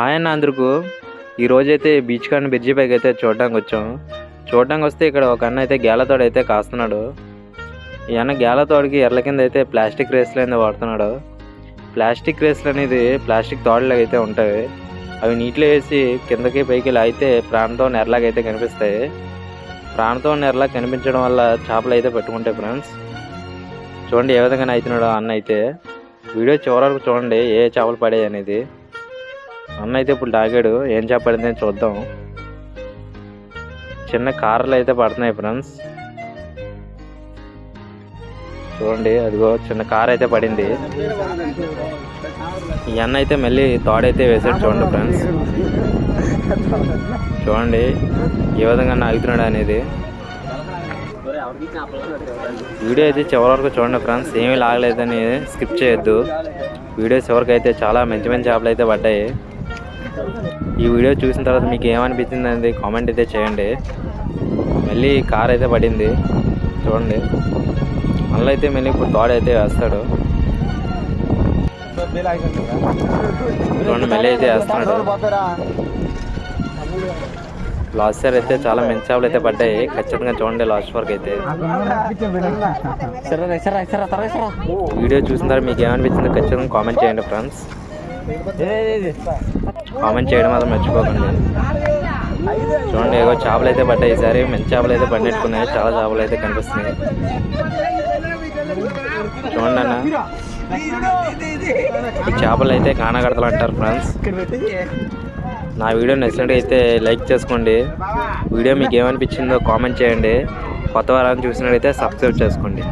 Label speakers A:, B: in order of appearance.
A: Hi అన్న అందరికీ. ఈరోజైతే బీచ్ కానీ బ్రిడ్జి పైకి అయితే చూడడానికి వచ్చాం. చూడడానికి వస్తే ఇక్కడ ఒక అన్న అయితే గేలతోడు అయితే కాస్తున్నాడు. ఈ అన్న గేలతోడికి ఎర్ల కింద అయితే ప్లాస్టిక్ రేస్లు అనేది వాడుతున్నాడు. ప్లాస్టిక్ రేస్లు అనేది ప్లాస్టిక్ తోడలు అయితే ఉంటాయి. అవి నీటిలో వేసి కిందకి పైకి లాగితే ప్రాణంతో నెరలాగైతే అయితే కనిపిస్తాయి. ప్రాణంతో నెరలా కనిపించడం వల్ల చేపలు అయితే పెట్టుకుంటాయి ఫ్రెండ్స్ చూడండి ఏ విధంగా అవుతున్నాడు అన్న అయితే. వీడియో చివరి వరకు చూడండి ఏ చేపలు పడాయి అనేది. అన్న అయితే ఇప్పుడు లాగాడు ఏం చేప అని చూద్దాం. చిన్న కార్లు అయితే పడుతున్నాయి ఫ్రెండ్స్. చూడండి అదిగో చిన్న కార్ అయితే పడింది. ఈ అన్న అయితే మళ్ళీ తోడైతే వేసాడు చూడండి ఫ్రెండ్స్. చూడండి ఏ విధంగా నాగుతున్నాడు అనేది. వీడియో అయితే చివరి వరకు చూడండి ఫ్రెండ్స్. ఏమీ లాగలేదని స్కిప్ చేయొద్దు. వీడియోస్ ఎవరికైతే అయితే చాలా మంచి మంచి చేపలు అయితే పడ్డాయి. ఈ వీడియో చూసిన తర్వాత మీకు ఏమనిపించింది అనేది కామెంట్ అయితే చేయండి. మళ్ళీ కార్ అయితే పడింది. చూడండి. మళ్ళీ అయితే మళ్ళీ ఇప్పుడు తోడ అయితే వేస్తాడు. చూడండి మళ్ళీ అయితే వేస్తున్నాడు. లాస్ట్ ఇయర్ అయితే చాలా మంచి చేపలు అయితే పడ్డాయి. ఖచ్చితంగా చూడండి లాస్ట్ వరకు అయితే. వీడియో చూసిన తర్వాత మీకు ఏమనిపించిందో ఖచ్చితంగా కామెంట్ చేయండి ఫ్రెండ్స్ కామెంట్ చేయడం మాత్రం మర్చిపోకండి. చూడండి ఏదో చేపలు అయితే పడ్డాయి ఈసారి మంచి చేపలు అయితే పడినట్టుకున్నాయి చాలా చేపలు అయితే కనిపిస్తున్నాయి. చూడండి అన్న. ఈ చేపలు అయితే కానగడతలు అంటారు ఫ్రెండ్స్ నా వీడియో నచ్చినట్టు అయితే లైక్ చేసుకోండి. వీడియో మీకు ఏమనిపించిందో కామెంట్ చేయండి. కొత్త వారాన్ని చూసినట్టయితే సబ్స్క్రైబ్ చేసుకోండి.